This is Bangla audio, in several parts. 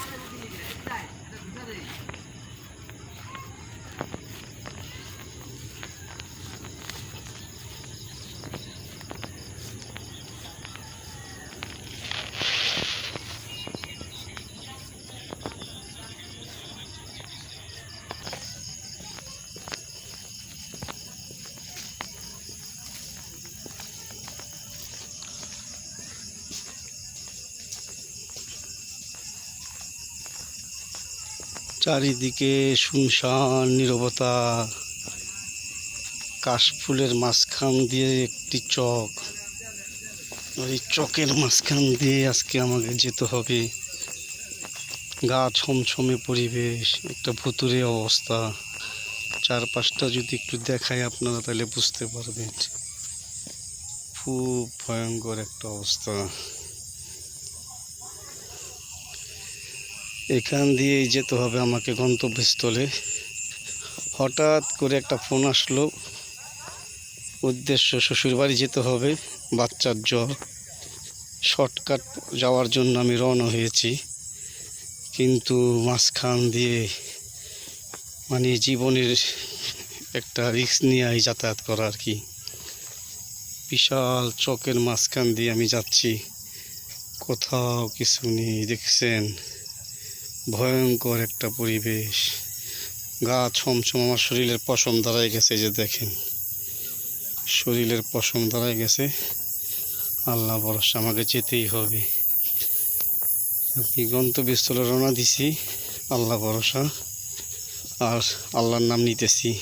Reality. চারিদিকে শুনশান, নীরবতা, কাশফুলের মাঝখান দিয়ে একটি চক। ওই চকের মাঝখান দিয়ে আজকে আমাকে যেতে হবে। গা ছমছমে পরিবেশ, একটা ভুতুরে অবস্থা। চারপাশটা যদি একটু দেখায় আপনারা তাহলে বুঝতে পারবেন। খুব ভয়ঙ্কর একটা অবস্থা। এখান দিয়েই যেতে হবে আমাকে গন্তব্যস্থলে। হঠাৎ করে একটা ফোন আসলো। উদ্দেশ্য শ্বশুরবাড়ি যেতে হবে, বাচ্চার জ্বর। শর্টকাট যাওয়ার জন্য আমি রওনা হয়েছি। কিন্তু মাঝখান দিয়ে মানে জীবনের একটা রিস্ক নিয়ে যাতায়াত করা আর কি। বিশাল চকের মাঝখান দিয়ে আমি যাচ্ছি। কোথাও কিছু নেই, দেখছেন? ভয়ঙ্কর একটা পরিবেশ। গা ছমছম, আমার শরীরের পশম দাঁড়ায় গেছে যে দেখেন। শরীরের পশম দাঁড়ায় গেছে। আল্লাহ ভরসা, আমাকে যেতেই হবে। আমি গন্তব্যস্থলে রওনা দিছি, আল্লাহ ভরসা। আর আল্লাহর নাম নিতেছি।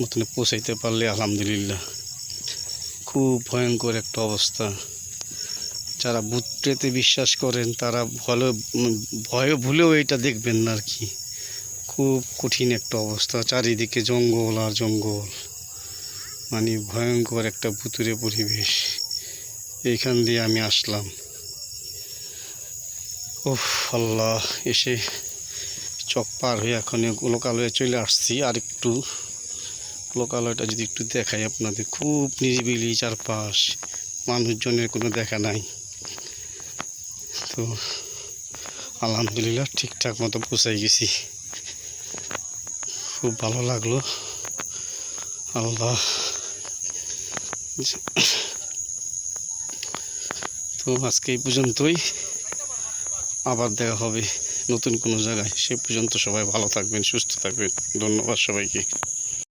মতনে পৌঁছাইতে পারলে আলহামদুলিল্লাহ। খুব ভয়ঙ্কর একটা অবস্থা। যারা ভূত প্রেতে বিশ্বাস করেন, তারা ভালো ভয় ভুলেও এটা দেখবেন না আর কি। খুব কঠিন একটা অবস্থা, চারিদিকে জঙ্গল আর জঙ্গল। মানে ভয়ঙ্কর একটা ভুতুরে পরিবেশ। এইখান দিয়ে আমি আসলাম। ওহ আল্লাহ, এসে চক পার হয়ে এখন লোকালয়ে চলে আসছি। আর একটু লোকালয়টা যদি একটু দেখাই আপনাদের। খুব নিরিবিলি চারপাশ। মানুষজনের কোনো দেখা নাই। তো আলহামদুলিল্লাহ ঠিকঠাক মতো পৌঁছাই গেছি। খুব ভালো লাগল। আল্লাহ। তো আজকে এই পর্যন্তই। আবার দেখা হবে নতুন কোনো জায়গায়। সে পর্যন্ত সবাই ভালো থাকবেন, সুস্থ থাকবেন। ধন্যবাদ সবাইকে।